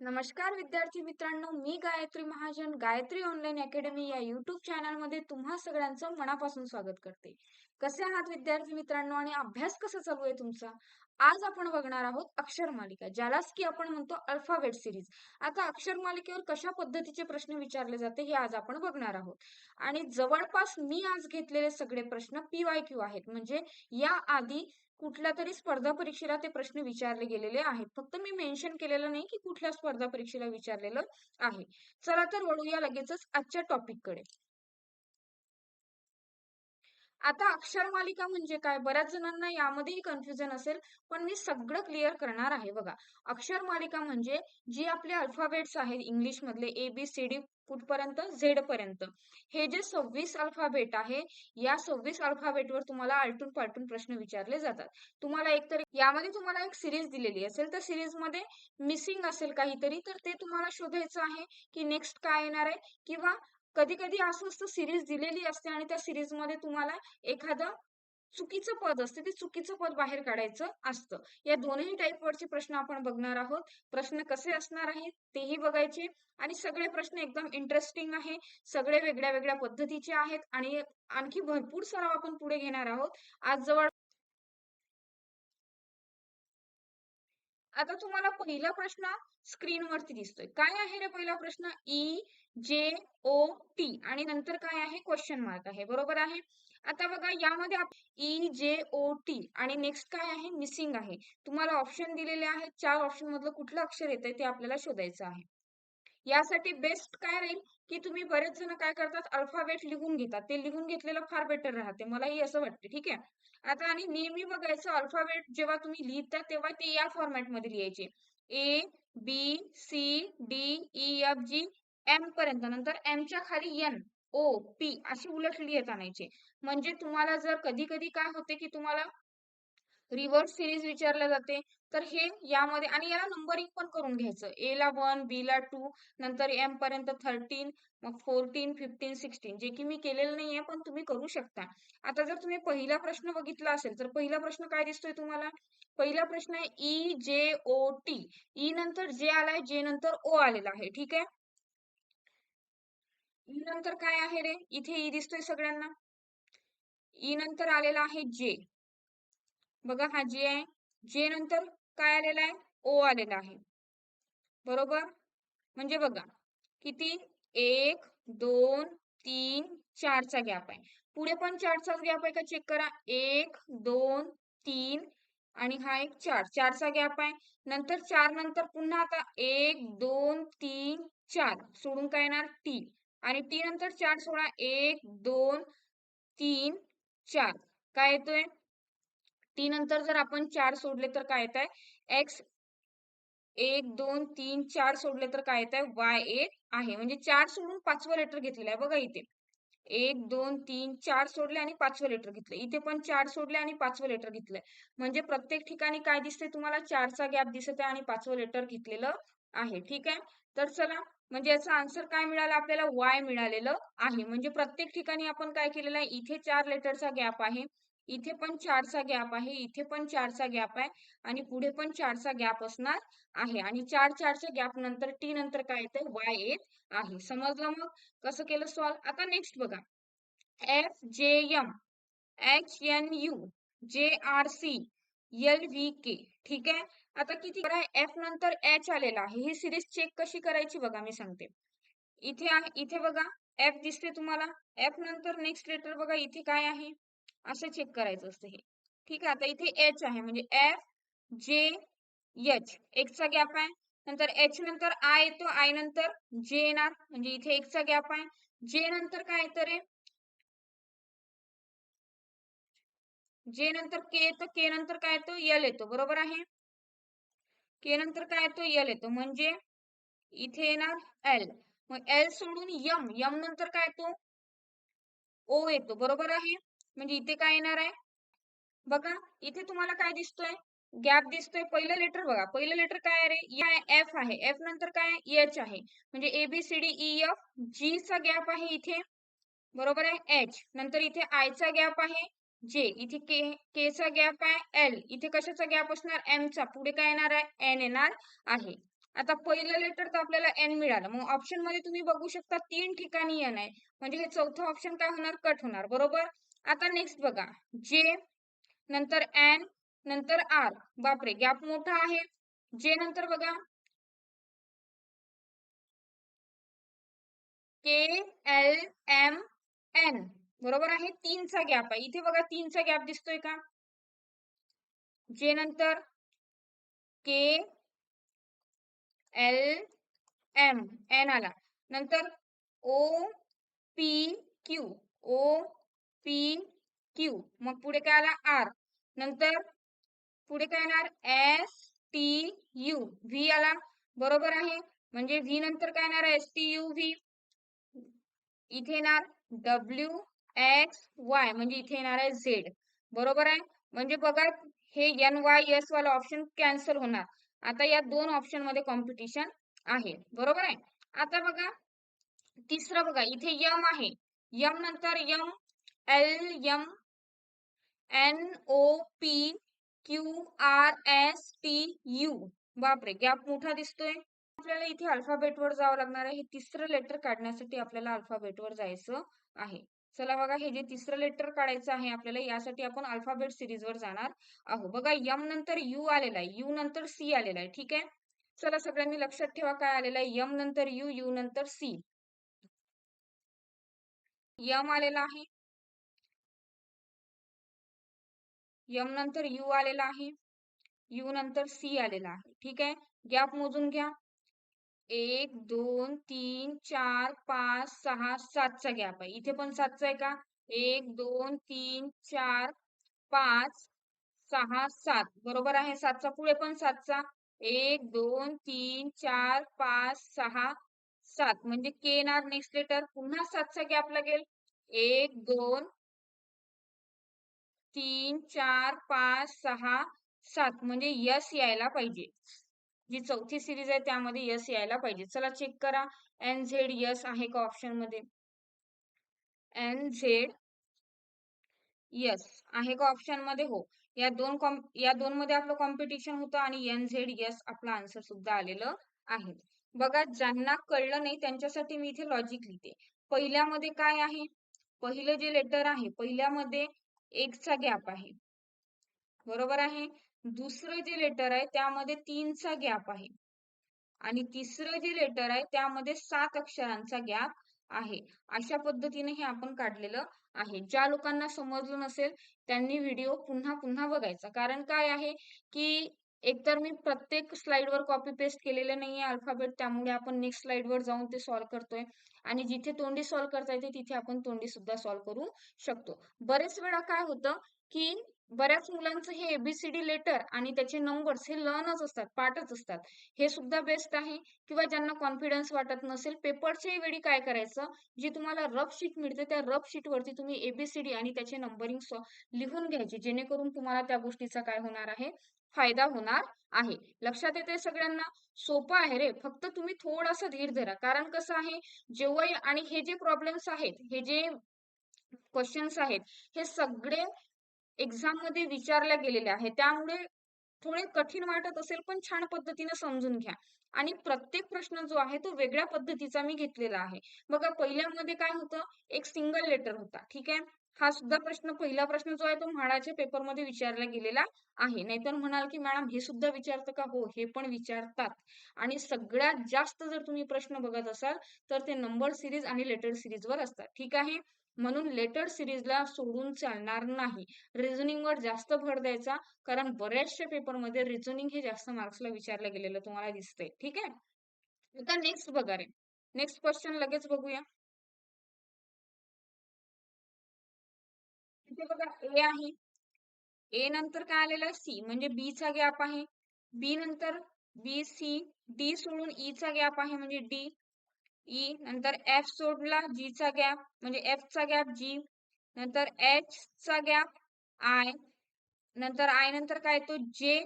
नमस्कार विद्यार्थी मित्रांनो मी गायत्री महाजन गायत्री ऑनलाईन अकॅडमी या युट्यूब चॅनलमध्ये तुम्हा सगळ्यांचं मनापासून स्वागत करते. कसे आहात विद्यार्थी मित्रांनो आणि अभ्यास कसा चालू आहे तुमचा? आज आपण बघणार आहोत अक्षर मालिका ज्यालाच की आपण म्हणतो अल्फाबेट सिरीज आता अक्षर मालिकेवर कशा पद्धतीचे प्रश्न विचारले जाते हे आज आपण बघणार आहोत. आणि जवळपास मी आज घेतलेले सगळे प्रश्न पीवाय क्यू आहेत. म्हणजे या आधी कुठल्या तरी स्पर्धा परीक्षेला ते प्रश्न विचारले गेलेले आहेत. फक्त मी मेन्शन केलेलं नाही की कुठल्या स्पर्धा परीक्षेला विचारलेलं आहे. चला तर वळूया लगेचच आजच्या टॉपिककडे. आता अक्षर मालिका म्हणजे काय? बऱ्याच जणांना यामध्येही कन्फ्युजन असेल पण मी सगळं क्लिअर करणार आहे बघा. अक्षर मालिका म्हणजे जी आपले अल्फाबेट्स आहेत इंग्लिश मधले ए बी सी डी कुठपर्यंत? झेड पर्यंत. हे जे सव्वीस अल्फाबेट आहे या सव्वीस अल्फाबेट वर तुम्हाला आलटून पालटून प्रश्न विचारले जातात. तुम्हाला एकतर यामध्ये तुम्हाला एक सिरीज दिलेली असेल. तर सिरीजमध्ये मिसिंग असेल काहीतरी तर ते तुम्हाला शोधायचं आहे की नेक्स्ट काय येणार आहे? किंवा कधी कधी असं असतं सिरीज दिलेली असते आणि त्या सिरीजमध्ये तुम्हाला एखादं चुकीचं पद असते ते चुकीचं पद बाहेर काढायचं असतं. या दोनही टाईप वरचे प्रश्न आपण बघणार आहोत. प्रश्न कसे असणार आहेत तेही बघायचे आणि सगळे प्रश्न एकदम इंटरेस्टिंग आहे. सगळे वेगळ्या वेगळ्या पद्धतीचे आहेत आणि आणखी भरपूर सराव आपण पुढे घेणार आहोत. आज जवळ आता तुम्हाला पहिला प्रश्न स्क्रीन वरती दिसतोय. काय आहे रे पहिला प्रश्न? ई जे ओ टी आणि नंतर काय आहे? क्वेश्चन मार्क आहे. बरोबर आहे? आता बघा यामध्ये ई जे ओ टी आणि नेक्स्ट काय आहे? मिसिंग आहे. तुम्हाला ऑप्शन दिलेले आहेत. चार ऑप्शन मधलं कुठलं अक्षर येतंय ते आपल्याला शोधायचं आहे. यासाठी बेस्ट काय राहील? की तुम्ही बरेच जण काय करतात अल्फाबेट लिहून घेतात. ते लिहून घेतलेलं फार बेटर राहते. मलाही असं वाटते ठीक आहे? आता आणि नेहमी बघायचं अल्फाबेट जेव्हा तुम्ही लिहिता तेव्हा ते या फॉर्मॅटमध्ये लिहायचे. A B C D E F G M पर्यंत. नंतर एमच्या खाली एन ओ पी अशी उलट लिहित आणायचे. म्हणजे तुम्हाला जर कधी कधी काय होते की तुम्हाला रिव्हर्स सिरीज विचारल्या जाते. तर हे यामध्ये आणि याला नंबरिंग पण करून घ्यायचं. ए ला वन बी ला टू नंतर एम पर्यंत थर्टीन मग फोर्टीन फिफ्टीन सिक्स्टीन जे की मी केलेलं नाहीये पण तुम्ही करू शकता. आता जर तुम्ही पहिला प्रश्न बघितला असेल तर पहिला प्रश्न काय दिसतोय तुम्हाला? पहिला प्रश्न आहे ई जे ओ टी ई नंतर जे आलाय जे नंतर ओ आलेला आहे. ठीक आहे? ई नंतर काय आहे रे? इथे ई दिसतोय सगळ्यांना. ई नंतर आलेला आहे जे बघा हा जे आहे. जे नंतर काय आलेला आहे? ओ आलेला आहे. बरोबर? म्हणजे बघा किती? एक दोन तीन चारचा गॅप आहे. पुढे पण चारचाच गॅप आहे का चेक करा? एक दोन तीन आणि हा एक चार. चारचा गॅप आहे. नंतर चार नंतर पुन्हा आता एक दोन तीन चार. सोडून काय येणार? तीन आणि तीन नंतर चार सोळा एक दोन तीन चार. काय येतोय? तीन नंतर जर आपण चार सोडले तर काय येत आहे एक्स एक दोन तीन चार सोडले तर काय येत आहे वाय एक आहे. म्हणजे चार सोडून पाचवं लेटर घेतलेलं आहे. बघा इथे. एक दोन तीन चार सोडले आणि पाचवं लेटर घेतलं. इथे पण चार सोडले आणि पाचवं लेटर घेतलंय म्हणजे प्रत्येक ठिकाणी काय दिसते तुम्हाला? चारचा गॅप दिसत आहे आणि पाचवं लेटर घेतलेलं आहे. ठीक आहे? तर चला म्हणजे याचा आन्सर काय मिळाला? आपल्याला वाय मिळालेलं आहे. म्हणजे प्रत्येक ठिकाणी आपण काय केलेलं आहे? इथे चार लेटरचा गॅप आहे. इथे पण चारचा गॅप आहे इथे पण चारचा गॅप आहे आणि पुढे पण चारचा गॅप असणार आहे. आणि चार चारच्या गॅप नंतर टी नंतर काय येते वाय येत आहे. समजलं मग? कसं केलं सॉल्व आता नेक्स्ट बघा. F J M H N U J R C L V K ठीक आहे? आता किती करा? एफ नंतर एच आलेला आहे. ही सिरीज चेक कशी करायची बघा मी सांगते. इथे आहे इथे बघा. एफ दिसते तुम्हाला. एफ नंतर नेक्स्ट लेटर बघा. इथे काय आहे? चेक करायचं हे. ठीक आहे, आता इथे एच म्हणजे एफ़ जे एच एकचा गॅप आहे, नंतर एच नंतर आय येतो आय नंतर जे येणार इथे एकचा गॅप आहे. जे नंतर काय येतं जे नंतर के येतो के नंतर काय येतो? यल येतो, बरोबर आहे? के नंतर काय येतो? यल येतो, म्हणजे येणार एल मग एल सोडून यम यम नंतर काय येतो? ओ येतो, बरोबर आहे? म्हणजे इथे काय येणार आहे? बघा इथे तुम्हाला काय दिसतोय? गॅप दिसतोय. पहिलं लेटर बघा. पहिलं लेटर काय आहे या एफ आहे. एफ नंतर काय एच आहे. म्हणजे A B C D E F G चा गॅप आहे इथे. बरोबर आहे? एच नंतर इथे आय चा गॅप आहे. जे इथे के के चा गॅप आहे. एल इथे कशाचा गॅप असणार? एम चा. पुढे काय येणार आहे? एन येणार आहे. आता पहिलं लेटर तर आपल्याला एन मिळालं. मग ऑप्शनमध्ये तुम्ही बघू शकता तीन ठिकाणी एन आहे. म्हणजे हे चौथं ऑप्शन काय होणार? कट होणार. बरोबर? आता नेक्स्ट बघा. जे नंतर एन नंतर आर बापरे गॅप मोठा आहे. जे नंतर बघा. के एल एम एन बरोबर आहे? तीनचा गॅप आहे. इथे बघा तीनचा गॅप दिसतोय का? जे नंतर के एल एम एन आला. नंतर O P Q O P Q मग पुढे काय आला? आर नंतर पुढे काय येणार? एस टी यू व्ही आला. बरोबर आहे? म्हणजे व्ही नंतर काय येणार? एस टी यू व्ही इथे येणार डब्ल्यू एक्स वाय म्हणजे इथे येणार आहे झेड बरोबर आहे? म्हणजे बघा हे एन वाय एस वाला ऑप्शन कॅन्सल होणार. आता या दोन ऑप्शनमध्ये कॉम्पिटिशन आहे. बरोबर आहे? आता बघा तिसरं बघा. इथे यम आहे. यम नंतर M L M N O P Q R S T U. बापरे गॅप मोठा दिसतोय. आपल्याला इथे अल्फाबेटवर जावं लागणार आहे. हे तिसरं लेटर काढण्यासाठी आपल्याला अल्फाबेटवर जायचं आहे. चला बघा हे जे तिसरं लेटर काढायचं आहे आपल्याला यासाठी आपण अल्फाबेट सिरीज वर जाणार आहोत. बघा यम नंतर यू आलेला आहे. यू नंतर सी आलेला आहे. ठीक आहे? चला सगळ्यांनी लक्षात ठेवा काय आलेला आहे. यम नंतर यू यू नंतर सी. यम आलेला आहे. यम नंतर यू आलेला आहे. यू नंतर सी आलेला आहे. ठीक आहे? गॅप मोजून घ्या. एक दोन तीन चार पाच सहा सातचा गॅप आहे. इथे पण सातचा आहे का? एक दोन तीन चार पाच सहा सात. बरोबर आहे? सातचा. पुढे पण सातचा. एक दोन तीन चार पाच सहा सात. म्हणजे के आर नेक्स्ट लेटर पुन्हा सातचा गॅप लागेल. एक दोन तीन चार पाच सहा सात. म्हणजे यस यायला पाहिजे. जी चौथी सिरीज आहे त्यामध्ये यस यायला पाहिजे. चला चेक करा. एन झेड यस आहे का ऑप्शनमध्ये? एन झेड यस आहे का ऑप्शनमध्ये? हो. या दोन या दोन मध्ये आपलं कॉम्पिटिशन होतं आणि एन झेड यस आपला आन्सर सुद्धा आलेलं आहे. बघा ज्यांना कळलं नाही त्यांच्यासाठी मी इथे लॉजिक लिहिते. पहिल्यामध्ये काय आहे? पहिलं जे लेटर आहे पहिल्यामध्ये एकचा गॅप आहे. बरोबर आहे? दुसरं जे लेटर आहे त्यामध्ये तीनचा गॅप आहे. आणि तिसरं जे लेटर आहे त्यामध्ये सात अक्षरांचा गॅप आहे. अशा पद्धतीने हे आपण काढलेलं आहे. ज्या लोकांना समजलं नसेल त्यांनी व्हिडिओ पुन्हा पुन्हा बघायचा. कारण काय आहे की एकतर मी प्रत्येक स्लाइडवर कॉपी पेस्ट केलेलं नाहीये अल्फाबेट त्यामुळे आपण नेक्स्ट स्लाइडवर जाऊन ते सॉल्व्ह करतोय. आणि जिथे तोंडी सॉल्व्ह करता येते तिथे आपण तोंडी सुद्धा सॉल्व्ह करू शकतो. बरेच वेळा काय होतं की बऱ्याच मुलांचं हे एबीसीडी लेटर आणि त्याचे नंबर्स हे लर्नच असतात पाठच असतात. हे सुद्धा बेस्ट आहे. किंवा ज्यांना कॉन्फिडन्स वाटत नसेल पेपरच्या वेळी काय करायचं? जे तुम्हाला रफ शीट मिळते त्या रफ शीट वरती तुम्ही एबीसीडी आणि त्याचे नंबरिंग लिहून घ्यायचे. जेणेकरून तुम्हाला त्या गोष्टीचा काय होणार आहे? फायदा होणार आहे. लक्षात येते सगळ्यांना? सोपं आहे रे. फक्त तुम्ही थोडासा धीर धरा. कारण कसं आहे? जेव्हा आणि हे जे प्रॉब्लेम्स आहेत हे जे क्वेश्चन्स आहेत हे सगळे एक्झाममध्ये विचारल्या गेलेले आहे त्यामुळे थोडे कठीण वाटत असेल पण छान पद्धतीने समजून घ्या. आणि प्रत्येक प्रश्न जो आहे तो वेगळ्या पद्धतीचा मी घेतलेला आहे. बघा पहिल्यामध्ये काय होतं? एक सिंगल लेटर होता. ठीक आहे? हा सुद्धा प्रश्न पहिला प्रश्न जो आहे तो म्हाडाच्या पेपरमध्ये विचारला गेलेला आहे. नाहीतर म्हणाल की मॅडम हे सुद्धा विचारतं का? हो हे पण विचारतात. आणि सगळ्यात जास्त जर तुम्ही प्रश्न बघत असाल तर ते नंबर सिरीज आणि लेटर सिरीजवर असतात. ठीक आहे? म्हणून लेटर सिरीजला सोडून चालणार नाही. रिझनिंग वर जास्त भर द्यायचा कारण बऱ्याचशा पेपरमध्ये रिझनिंग हे जास्त मार्क्सला विचारलं गेलेलं तुम्हाला दिसतंय. ठीक आहे? आता नेक्स्ट बघा रे. नेक्स्ट क्वेश्चन लगेच बघूया. इथे बघा ए आहे. ए नंतर काय आलेलं सी म्हणजे बी चा गॅप आहे. बी नंतर बी सी डी सोडून ई चा गॅप आहे म्हणजे डी ई e नंतर एफ सोडला जी चा गॅप म्हणजे एफ चा गॅप जी नंतर एच चा गॅप आय नंतर आय नंतर काय येतो? जे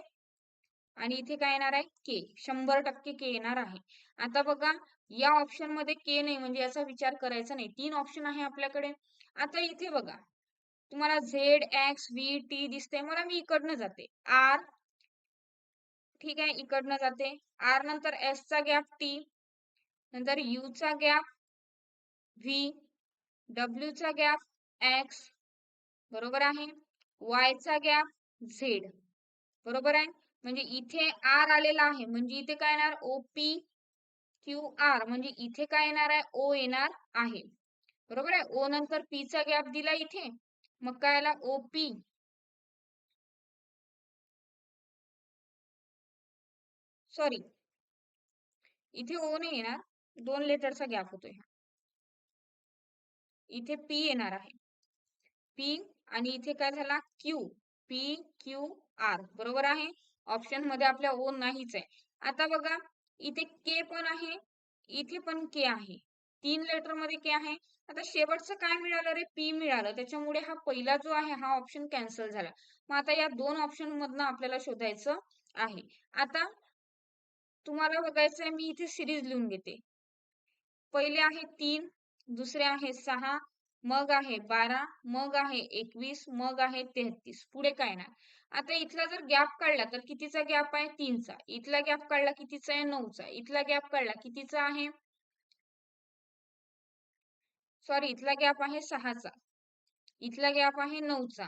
आणि इथे काय येणार आहे? के शंभर टक्के के येणार आहे. आता बघा या ऑप्शनमध्ये के नाही. म्हणजे याचा विचार करायचा नाही. तीन ऑप्शन आहे आपल्याकडे. आता इथे बघा. तुम्हाला झेड एक्स व्ही टी दिसते मला मी इकडनं जाते. आर. ठीक आहे इकडनं जाते. आर नंतर एस चा गॅप टी नंतर यू चा गॅप व्ही डब्ल्यू चा गॅप एक्स बरोबर आहे? वाय चा गॅप झेड बरोबर आहे? म्हणजे इथे आर आलेला आहे. म्हणजे इथे काय येणार? ओ पी क्यू आर म्हणजे इथे काय येणार आहे? ओ येणार आहे. बरोबर आहे? ओ नंतर पी चा गॅप दिला इथे. मग काय आला ओ पी सॉरी इथे ओ नाही येणार. दोन लेटरचा गॅप होतोय इथे पी येणार आहे. पी आणि इथे काय झाला? क्यू पी क्यू आर बरोबर आहे? ऑप्शनमध्ये आपल्या ओ नाहीच आहे. आता बघा इथे के पण आहे. इथे पण के आहे. तीन लेटरमध्ये के आहे. आता शेवटचं काय मिळालं? रे पी मिळालं. त्याच्यामुळे हा पहिला जो आहे हा ऑप्शन कॅन्सल झाला. मग आता या दोन ऑप्शन मधनं आपल्याला शोधायचं आहे. आता तुम्हाला बघायचं आहे मी इथे सिरीज लिहून घेते. पहिले आहे तीन दुसरे आहे सहा मग आहे बारा मग आहे एकवीस मग आहे तेहतीस. पुढे काय नाही आता इथला जर गॅप काढला तर कितीचा गॅप आहे? तीनचा. इथला गॅप काढला कितीचा आहे? नऊचा. इथला गॅप काढला कितीचा आहे? सॉरी इथला गॅप आहे सहाचा. इथला गॅप आहे नऊचा.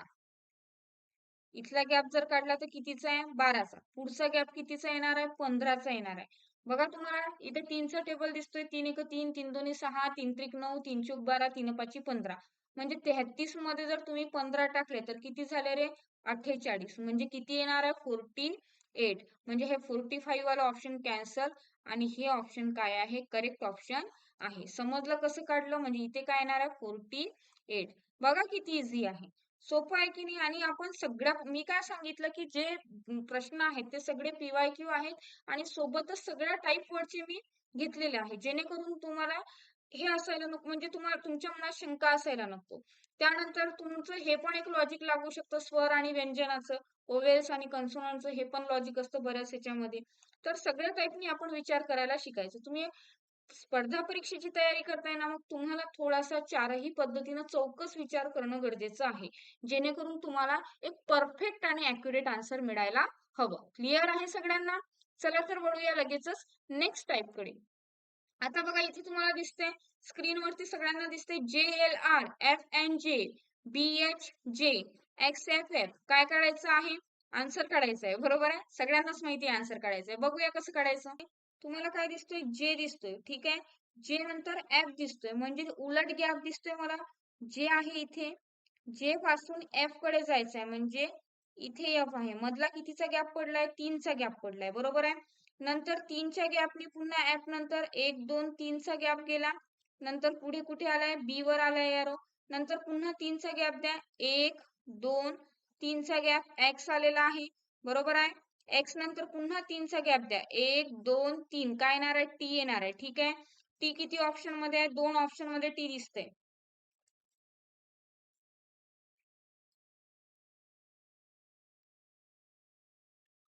इथला गॅप जर काढला तर कितीचा आहे? बाराचा. पुढचा गॅप कितीचा येणार आहे? पंधराचा येणार आहे. बघा तुम्हाला इथे तीनचा टेबल दिसतोय. तीन एक तीन तीन दोन्ही सहा तीन त्रिक नऊ तीन चौक बारा तीन पाची पंधरा. म्हणजे तेहतीसमध्ये जर तुम्ही पंधरा टाकले तर किती झाले रे? अठ्ठेचाळीस. म्हणजे किती येणार आहे? फोर्टी एट म्हणजे हे फोर्टी फाईव्ह वाला ऑप्शन कॅन्सल आणि हे ऑप्शन काय आहे? करेक्ट ऑप्शन आहे. समजलं कसं काढलं? म्हणजे इथे काय येणार आहे? फोर्टी एट बघा किती इझी आहे. सोपं आहे की नाही? आणि आपण सगळ्या मी काय सांगितलं की जे प्रश्न आहेत ते सगळे पीवाय क्यू आहेत. आणि सोबतच सगळ्या टाईप वरचे मी घेतलेले आहे. जेणेकरून तुम्हाला हे असायला नको म्हणजे तुम्हाला तुमच्या मनात शंका असायला नको. त्यानंतर तुमचं हे पण एक लॉजिक लागू शकतं. स्वर आणि व्यंजनाचं ओवेल्स आणि कन्सोनंटचं हे पण लॉजिक असतं बऱ्याच ह्याच्यामध्ये. तर सगळ्या टाईपनी आपण विचार करायला शिकायचं. तुम्ही स्पर्धा परीक्षेची तयारी करताय ना मग तुम्हाला थोडासा चारही पद्धतीनं चौकस विचार करणं गरजेचं आहे. जेणेकरून तुम्हाला एक परफेक्ट आणि अॅक्युरेट आन्सर मिळायला हवं. क्लिअर आहे सगळ्यांना? चला तर वळूया लगेचच. नेक्स्ट टाईपकडे. आता बघा इथे तुम्हाला दिसते स्क्रीनवरती सगळ्यांना दिसते J L R F N J B H J X F F काय करायचं आहे? आन्सर काढायचा आहे. बरोबर आहे? सगळ्यांनाच माहिती आहे आन्सर काढायचं आहे. बघूया कसं काढायचं. तुम्हाला काय दिसतोय? जे दिसतोय. ठीक आहे? जे नंतर एफ दिसतोय. म्हणजे उलट गॅप दिसतोय मला. जे आहे इथे. जे पासून एफकडे जायचं आहे. म्हणजे इथे एफ आहे. मधला कितीचा गॅप पडलाय? तीनचा गॅप पडलाय. बरोबर आहे? नंतर तीनच्या गॅपने पुन्हा एफ नंतर एक दोन तीनचा गॅप गेला नंतर पुढे कुठे आलाय? बी वर आलाय यारो नंतर पुन्हा तीनचा गॅप द्या. एक दोन तीनचा गॅप एक्स आलेला आहे. बरोबर आहे? एक्स नंतर पुन्हा तीनचा गॅप द्या. एक दोन तीन. काय येणार आहे? टी येणार आहे. ठीक आहे? टी किती ऑप्शनमध्ये आहे? दोन ऑप्शनमध्ये टी दिसते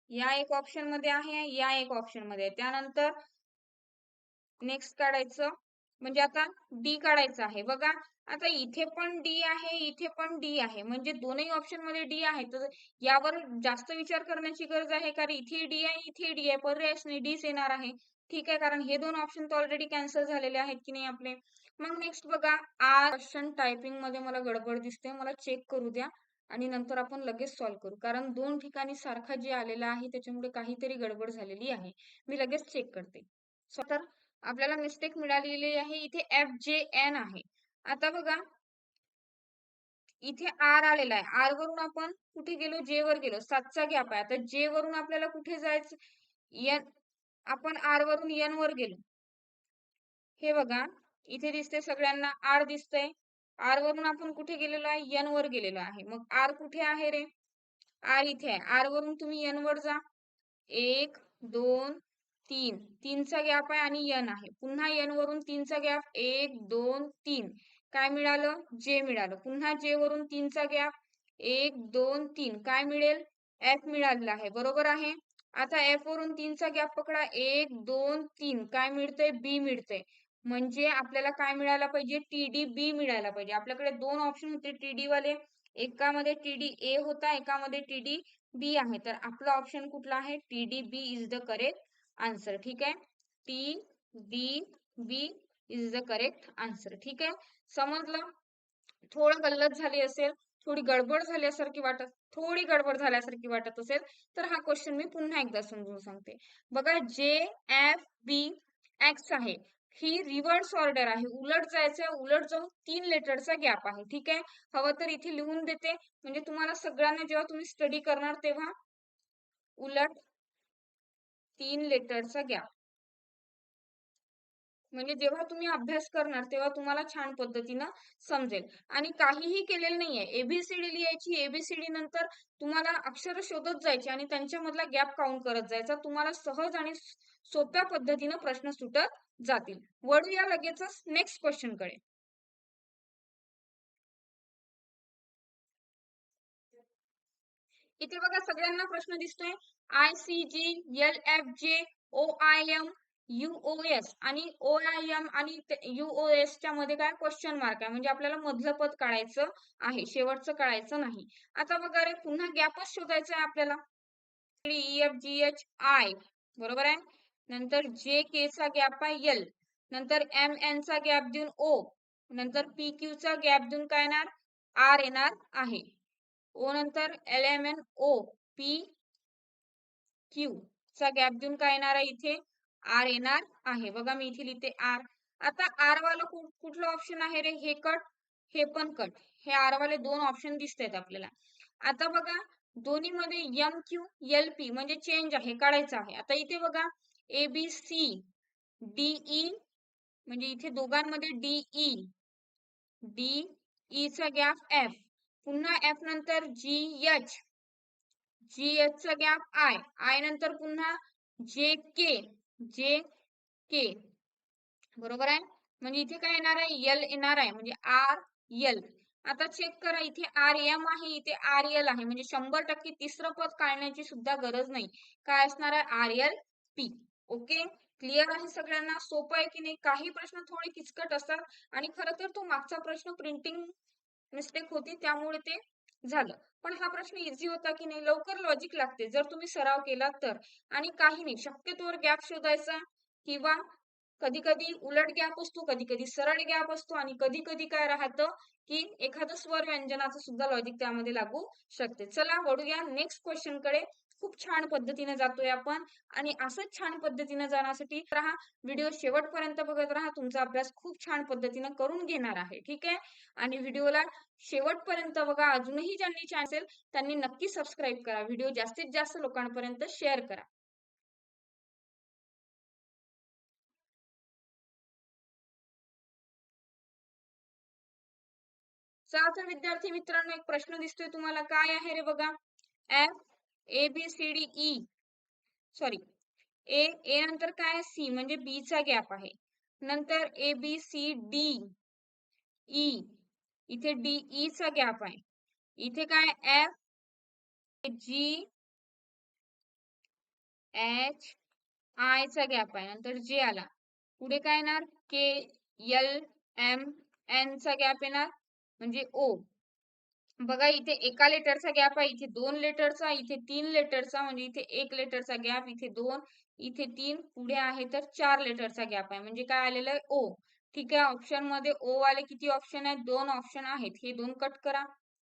या एक ऑप्शनमध्ये आहे या एक ऑप्शनमध्ये आहे. त्यानंतर नेक्स्ट काढायचं. म्हणजे आता डी काढायचं आहे. बघा आता इथे पण डी आहे इथे पण डी आहे. म्हणजे दोनही ऑप्शनमध्ये डी आहे. तर यावर जास्त विचार करण्याची गरज आहे. कारण इथे डी आहे इथे डी आहे. पर्यायच नाही डीच येणार आहे. ठीक आहे? कारण हे दोन ऑप्शन तर ऑलरेडी कॅन्सल झालेले आहेत की नाही आपले? मग नेक्स्ट बघा आर क्वेश्चन टायपिंगमध्ये मला गडबड दिसते मला चेक करू द्या. आणि नंतर आपण लगेच सॉल्व्ह करू. कारण दोन ठिकाणी सारखा जे आलेला आहे त्याच्यामुळे काहीतरी गडबड झालेली आहे. मी लगेच चेक करते. तर आपल्याला मिस्टेक मिळालेली आहे. इथे एफ जे एन आहे. आता बघा इथे आर आलेला आहे. आर वरून आपण कुठे गेलो? जे वर गेलो. सातचा गॅप आहे. आता जे वरून आपल्याला कुठे जायचं? एन आपण आर वरून एन वर गेलो. हे बघा इथे दिसते सगळ्यांना आर दिसतंय. आर वरून आपण कुठे गेलेलो आहे? एन वर गेलेलो आहे. मग आर कुठे आहे रे? आर इथे आहे. आर वरून तुम्ही एन वर जा. एक दोन तीन. तीनचा गॅप आहे आणि एन आहे. पुन्हा एन वरून तीनचा गॅप एक दोन तीन. काय मिळालं? जे मिळालं. पुन्हा जे वरून तीनचा गॅप एक दोन तीन. काय मिळेल? एफ मिळालेला आहे. बरोबर आहे? आता एफ वरून तीनचा गॅप पकडा. एक दोन तीन. काय मिळतंय? बी मिळतंय. म्हणजे आपल्याला काय मिळायला पाहिजे? टी डी बी मिळायला पाहिजे. आपल्याकडे दोन ऑप्शन होते. टी डी वाले. एकामध्ये टी डी ए होता. एकामध्ये टी डी बी आहे. तर आपला ऑप्शन कुठला आहे? T D B is the correct answer ठीक आहे? T D B is the correct answer ठीक आहे? समजलं? थोडं गल्लत झाली असेल थोडी गडबड झाल्यासारखी वाटत थोडी गडबड झाल्यासारखी वाटत असेल तर हा क्वेश्चन मी पुन्हा एकदा समजून सांगते. बघा जे एफ बी एक्स आहे. ही रिव्हर्स ऑर्डर आहे. उलट जायचं उलट जाऊन तीन लेटरचा गॅप आहे ठीक आहे? हवं तर इथे लिहून देते. म्हणजे तुम्हाला सगळ्यांना जेव्हा तुम्ही स्टडी करणार तेव्हा उलट तीन लेटरचा गॅप. म्हणजे जेव्हा तुम्ही अभ्यास करणार तेव्हा तुम्हाला छान पद्धतीनं समजेल. आणि काहीही केलेलं नाहीये. एबीसीडी लिहायची एबीसीडी नंतर तुम्हाला अक्षर शोधत जायची आणि त्यांच्यामधला गॅप काउंट करत जायचा. तुम्हाला सहज आणि सोप्या पद्धतीनं प्रश्न सुटत जातील. वळूया लगेचच नेक्स्ट क्वेश्चनकडे इथे बघा सगळ्यांना प्रश्न दिसतोय. I C G L F J O I M UOS आणि ओ आय एम आणि युओएस च्या मध्ये काय क्वेश्चन मार्क आहे? म्हणजे आपल्याला मधलं पद काढायचं आहे. शेवटचं काढायचं नाही. आता बघा रे पुन्हा गॅपच शोधायचा आहे आपल्याला. एफ जी एच आय बरोबर आहे? नंतर जे के चा गॅप आहे एल नंतर एम एन चा गॅप देऊन ओ नंतर पी क्यू चा गॅप देऊन काय येणार? आर येणार आहे. ओ नंतर L M N O P Q चा गॅप देऊन काय येणार आहे इथे? आर येणार आहे. बघा मी इथे लिहिते आर आता आर वाला कुठलं ऑप्शन आहे रे? हे कट हे पण कट हे आर वाले दोन ऑप्शन दिसत आहेत आपल्याला. आता बघा दोन्ही मध्ये एम क्यू एल पी म्हणजे चेंज आहे काढायचं आहे. आता इथे बघा ए बी सी डीई म्हणजे इथे दोघांमध्ये D E D e. e चा गॅप एफ पुन्हा एफ नंतर जी एच जी एच चा गॅप आय आय नंतर पुन्हा जे के जे के बरोबर आहे? म्हणजे इथे काय येणार आहे? यल येणार आहे. म्हणजे आर यल आता चेक करा. इथे आर एम आहे इथे आर एल आहे. म्हणजे शंभर टक्के तिसरं पद काढण्याची सुद्धा गरज नाही. काय असणार आहे? R L P okay clear आहे सगळ्यांना? सोपं आहे की नाही? काही प्रश्न थोडे किचकट असतात. आणि खरं तर तो मागचा प्रश्न प्रिंटिंग मिस्टेक होती त्यामुळे ते झालं. पण हा प्रश्न इझी होता की नाही? लवकर लॉजिक लागते. जर तुम्ही सराव केला तर. आणि काही नाही. शक्यतोवर गॅप शोधायचा किंवा कधी कधी उलट गॅप असतो कधी कधी सरळ गॅप असतो आणि कधी कधी काय राहतं की एखादं स्वर व्यंजनाचं सुद्धा लॉजिक त्यामध्ये लागू शकते. चला वळूया नेक्स्ट क्वेश्चनकडे. खूप छान पद्धतीने जातोय आपण. आणि असंच छान पद्धतीने जाण्यासाठी राहा. व्हिडिओ शेवटपर्यंत बघत राहा. तुमचा अभ्यास खूप छान पद्धतीने करून घेणार आहे. ठीक आहे? आणि व्हिडिओला शेवटपर्यंत बघा. अजूनही ज्यांनी चॅनल त्यांनी नक्की सबस्क्राईब करा. व्हिडिओ जास्तीत जास्त लोकांपर्यंत शेअर करा. चला विद्यार्थी मित्रांनो एक प्रश्न दिसतोय तुम्हाला. काय आहे रे बघा? F A B C D E sorry A A नंतर काय सी म्हणजे बी चा गॅप आहे. नंतर A B C D E इथे डी ई चा गॅप आहे. इथे काय? एफ़ जी एच आय चा गॅप आहे. नंतर जे आला. पुढे काय येणार? के एल एम एन चा गॅप येणार. म्हणजे ओ बघा इथे एका लेटरचा गॅप आहे इथे दोन लेटरचा इथे तीन लेटरचा म्हणजे इथे एक लेटरचा गॅप इथे दोन इथे तीन पुढे आहे तर चार लेटरचा गॅप आहे. म्हणजे काय आलेलं आहे? ओ ठीक आहे? ऑप्शनमध्ये ओ वाले किती ऑप्शन आहेत? दोन ऑप्शन आहेत. हे दोन कट करा.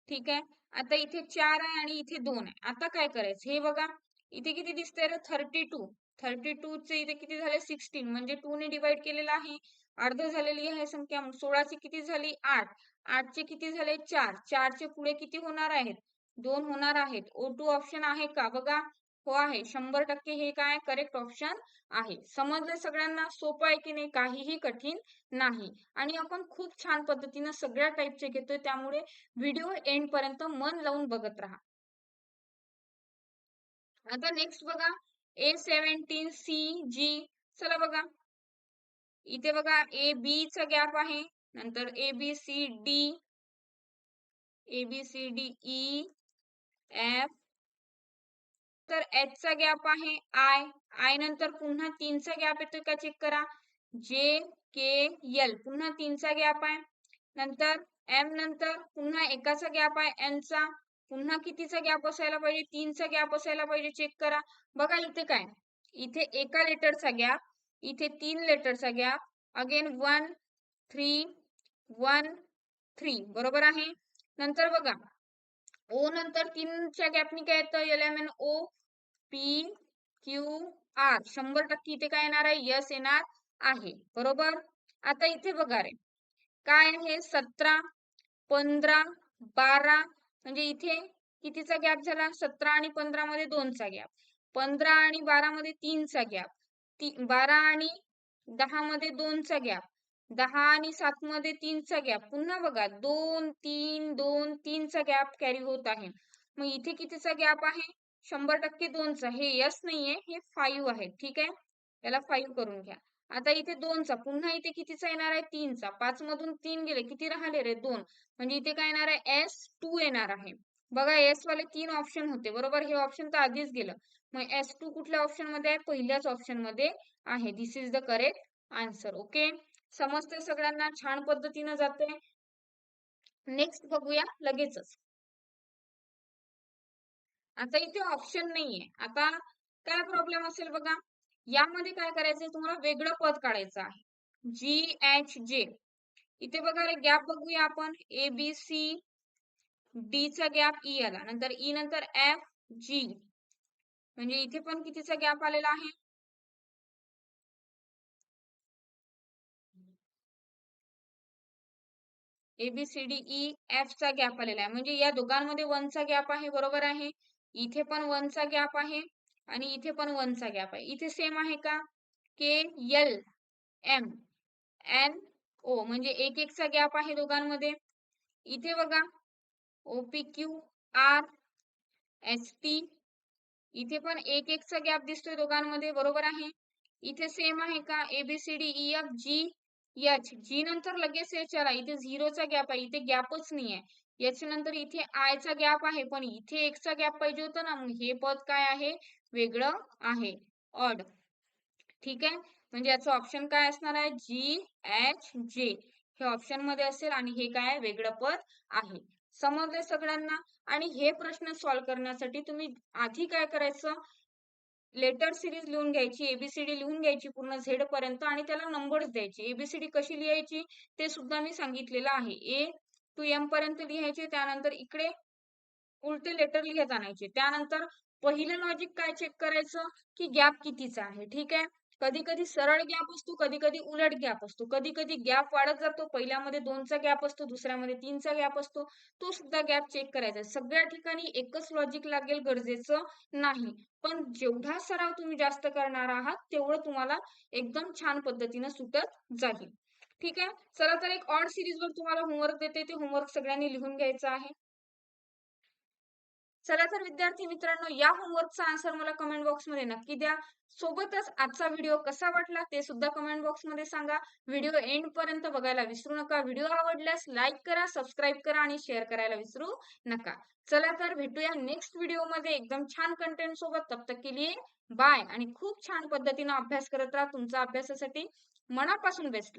ठीक आहे? आता इथे चार आहे आणि इथे दोन आहे. आता काय करायचं? हे बघा. इथे किती दिसतंय रे? थर्टी टू थर्टी टू चे इथे किती झाले? सिक्स्टीन म्हणजे टू ने डिवाइड केलेलं आहे. अर्ध झालेली आहे संख्या. सोळाची किती झाली? आठ. आठचे किती झाले? चार. चारचे पुढे किती होणार आहेत? दोन होणार आहेत. ओ टू ऑप्शन आहे का? बघा. हो आहे. शंभर टक्के हे काय? करेक्ट ऑप्शन आहे. समजलं सगळ्यांना? सोपं आहे की नाही? काहीही कठीण नाही. आणि आपण खूप छान पद्धतीनं सगळ्या टाईपचे घेतोय. त्यामुळे व्हिडिओ एंड पर्यंत मन लावून बघत राहा. आता नेक्स्ट बघा. ए सेव्हन्टीन सी जी चला बघा. इथे बघा. ए बी चा गॅप आहे. नंतर A B C D, A B C D E, F. तर एच चा गॅप आहे, आय. आय नंतर पुन्हा तीनचा गॅप येतोय का चेक करा. जे, के, एल. पुन्हा तीनचा गॅप आहे. नंतर एम नंतर पुन्हा एकाचा गॅप आहे, एन चा. पुन्हा कितीचा गॅप असायला पाहिजे? तीनचा गॅप असायला पाहिजे, चेक करा. बघा इथे काय? इथे एका लेटरचा गॅप, इथे तीन लेटरचा gap. Again one, three one three बरोबर आहे? नंतर बघा. ओ नंतर तीनच्या गॅपनी काय येतं? L M N O P Q R. शंभर टक्के इथे काय येणार आहे? यस येणार आहे. बरोबर? आता इथे बघा रे. काय आहे? सतरा पंधरा बारा म्हणजे इथे कितीचा गॅप झाला? सतरा आणि पंधरा मध्ये दोनचा गॅप. पंधरा आणि बारा मध्ये तीनचा गॅप. ती बारा आणि दहा मध्ये दोनचा गॅप. दहा आणि सात मध्ये तीनचा गॅप पुन्हा बघा दोन तीन दोन तीनचा गॅप कॅरी होत आहे. मग इथे कितीचा गॅप आहे? शंभर टक्के दोनचा. हे यस नाहीये हे फाईव्ह आहे. ठीक आहे? याला फाईव्ह करून घ्या. आता इथे दोनचा. पुन्हा इथे कितीचा येणार आहे? तीनचा. पाच मधून तीन गेले किती राहिले रे? दोन. म्हणजे इथे काय येणार आहे? एस टू येणार आहे. बघा एस वाले तीन ऑप्शन होते. बरोबर? हे ऑप्शन तर आधीच गेलं. मग एस टू कुठल्या ऑप्शनमध्ये आहे? पहिल्याच ऑप्शनमध्ये आहे. This is the correct answer okay समजते सगळ्यांना छान पद्धतीनं जाते नेक्स्ट बघूया लगेचच. आता इथे ऑप्शन नाहीये. आता काय प्रॉब्लेम असेल बघा? यामध्ये काय करायचंय? तुम्हाला वेगळं पद काढायचं आहे. जी एच जे इथे बघा रे गॅप बघूया आपण. ए बी सी डी चा गॅप ई e आला. नंतर ई नंतर एफ जी म्हणजे इथे पण कितीचा गॅप आलेला आहे? ए ई एफ चा गॅप आलेला आहे. म्हणजे या दोघांमध्ये वनचा गॅप आहे बरोबर आहे? इथे पण वनचा गॅप आहे आणि इथे पण वनचा गॅप आहे. इथे सेम आहे का? K L M N O म्हणजे एक एकचा गॅप आहे दोघांमध्ये. इथे बघा. O P Q R S T इथे पण एक एकचा गॅप दिसतोय दोघांमध्ये बरोबर आहे? इथे सेम आहे का? A B C D E F G H G नंतर लगेच एच आला इथे झिरोचा गॅप आहे इथे गॅपच नाही आहे एच नंतर इथे आय चा गॅप आहे पण इथे एकचा गॅप पाहिजे होता ना मग हे पद काय आहे? वेगळं आहे. ऑड ठीक आहे? म्हणजे याचं ऑप्शन काय असणार आहे? जी एच जे हे ऑप्शनमध्ये असेल आणि हे काय? वेगळं पद आहे. समजले सगळ्यांना? आणि हे प्रश्न सॉल्व्ह करण्यासाठी तुम्ही आधी काय करायचं? लेटर सिरीज लिहून घ्यायची एबीसीडी लिहून घ्यायची पूर्ण झेड पर्यंत आणि त्याला नंबर्स द्यायचे. एबीसीडी कशी लिहायची ते सुद्धा मी सांगितलेलं आहे. ए टू एम पर्यंत लिहायचे त्यानंतर इकडे उलटे लेटर लिहत आणायचे. त्यानंतर पहिलं लॉजिक काय चेक करायचं? की गॅप कितीचा आहे. ठीक आहे? कधी कधी सरळ गॅप असतो कधी कधी उलट गॅप असतो. कधी कधी गॅप वाढत जातो पहिल्यामध्ये दोनचा गॅप असतो दुसऱ्यामध्ये तीनचा गॅप असतो. तो सुद्धा गॅप चेक करायचा. सगळ्या ठिकाणी एकच लॉजिक लागेल गरजेचं नाही. पण जेवढा सराव तुम्ही जास्त करणार आहात तेवढं तुम्हाला एकदम छान पद्धतीनं सुटत जाईल. ठीक आहे? चला तर एक ऑड सिरीज वर तुम्हाला होमवर्क देते. ते होमवर्क सगळ्यांनी लिहून घ्यायचं आहे. चला तर विद्यार्थी मित्रांनो या होमवर्कचा आन्सर मला कमेंट बॉक्समध्ये नक्की द्या. सोबतच आजचा व्हिडिओ कसा वाटला ते सुद्धा कमेंट बॉक्समध्ये सांगा. व्हिडिओ एंड पर्यंत बघायला विसरू नका. व्हिडिओ आवडल्यास लाईक करा सबस्क्राईब करा आणि शेअर करायला विसरू नका. चला तर भेटूया नेक्स्ट व्हिडिओमध्ये. एकदम छान कंटेंट सोबत तब तक केली बाय आणि खूप छान पद्धतीने अभ्यास करत राहा. तुमचा अभ्यासासाठी मनापासून बेस्ट